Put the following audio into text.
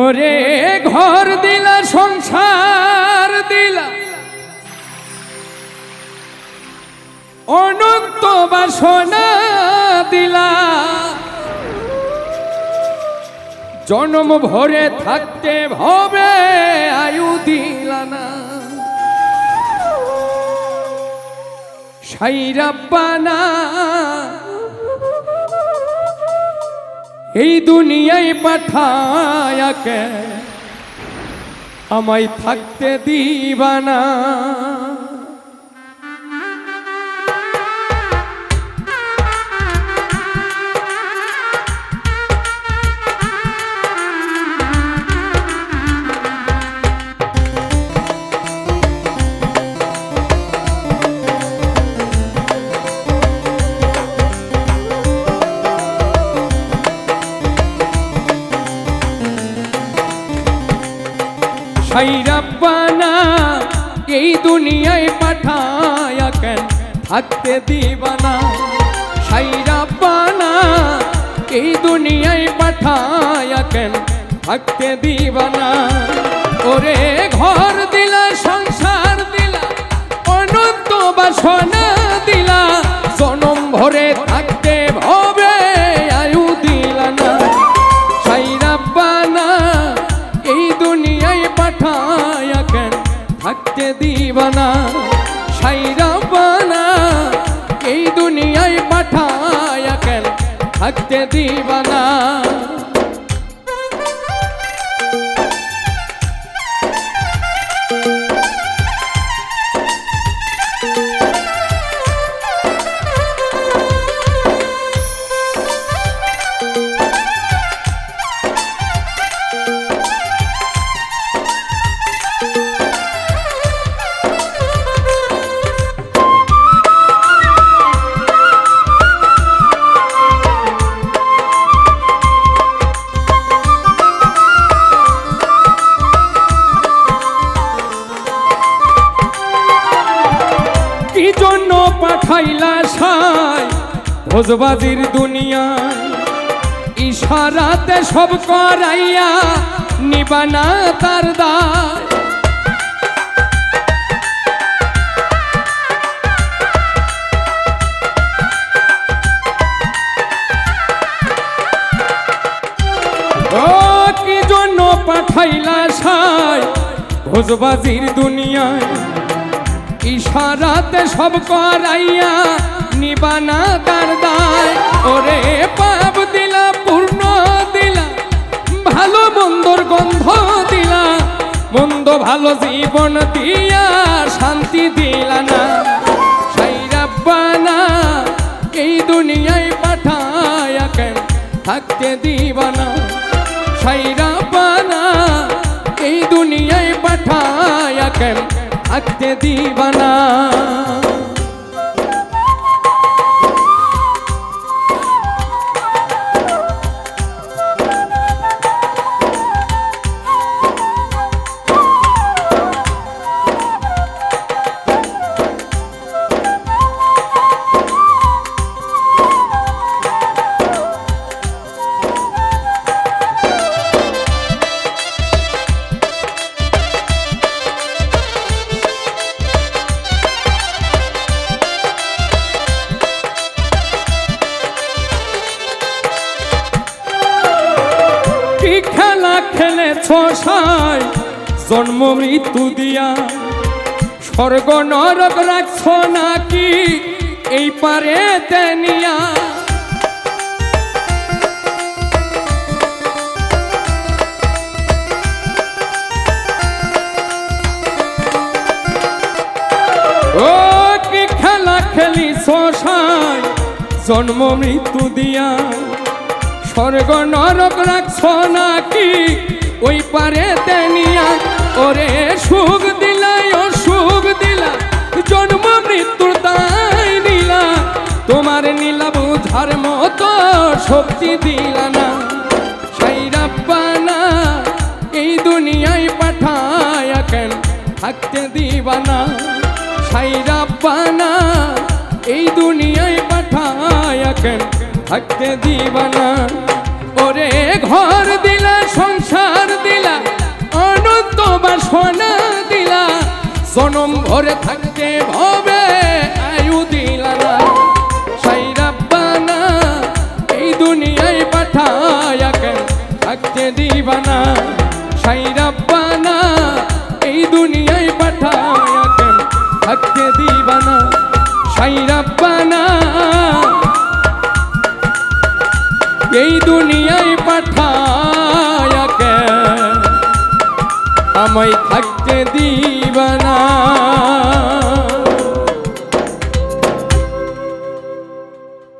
ওরে ঘর দিলা, সংসার দিলা। অনন্ত বাসনা দিলা। জন্ম ভরে থাকতে ভবে আয়ু দিলা না। সাইরাব্বানা এই দুনিয়ায় পাঠায়াকে আমায় থাকতে দিবানা সাইরাব্বানা এই দুনিয়ায় পাঠায়া কেন থাকতে দিবানা? সাইরাব্বানা এই দুনিয়ায় পাঠায়া কেন থাকতে দিবানা? ওরে ঘর দিলা, সংসার দিলা, অনন্ত বাসনা দিলা, জনম ভরে দিবানা সাইরা বানা এই দুনিয়ায় পাঠায় কেন থাকতে দিবানা? ভোজবাজির দুনিয়ায় ইশারাতে সব করাইয়া নিবানা তার দায়। জন্য পাঠাইলা সাই ভোজবাজির দুনিয়ায়? ইশারাতে সব করাইয়া নিবানা তার দায়। ওরে পাপ দিলা, পূর্ণ দিলা, ভালো মন্দর গন্ধ দিলা। মন্দ ভালো জীবন দিয়া শান্তি দিলা না। সাইরাব্বানা এই দুনিয়ায় পাঠায়া কেন থাকতে দিবানা সাইরাব্বানা এই দুনিয়ায় পাঠায়া কেন থাকতে দিবানা খেলেছ জন্ম মৃত্যু দিয়া। স্বর্গ নরক রাখছ নাকি এই পারে তেনিয়া কি খেলা খেলি জন্ম মৃত্যু দিয়া। স্বর্গ নরক রাখছ নাকি ওই পারে তেনিয়া ওরে সুখ দিলাই, ও সুখ দিলা। জন্ম মৃত্যুর তাই নিলা, তোমার নীলা বুঝার মতো শক্তি দিলা না। সাইরাব্বানা এই দুনিয়ায় পাঠায়া কেন থাকতে দিবানা সাইরাব্বানা এই দুনিয়ায় পাঠায়া কেন থাকতে দিবানা ওরে ঘর দিলা, সংসার দিলা, অনন্ত বাসনা দিলা। জনম ভরে থাকতে ভবে আয়ু দিলা না। সাইরাব্বানা এই দুনিয়ায় পাঠায়া কেন থাকতে দিবানা? সাইরাব্বানা এই দুনিয়ায় পাঠায়া কেন থাকতে দিবানা? সাইরাব্বানা এই দুনিয়ায় পাঠায় আমায় থাকতে দিবানা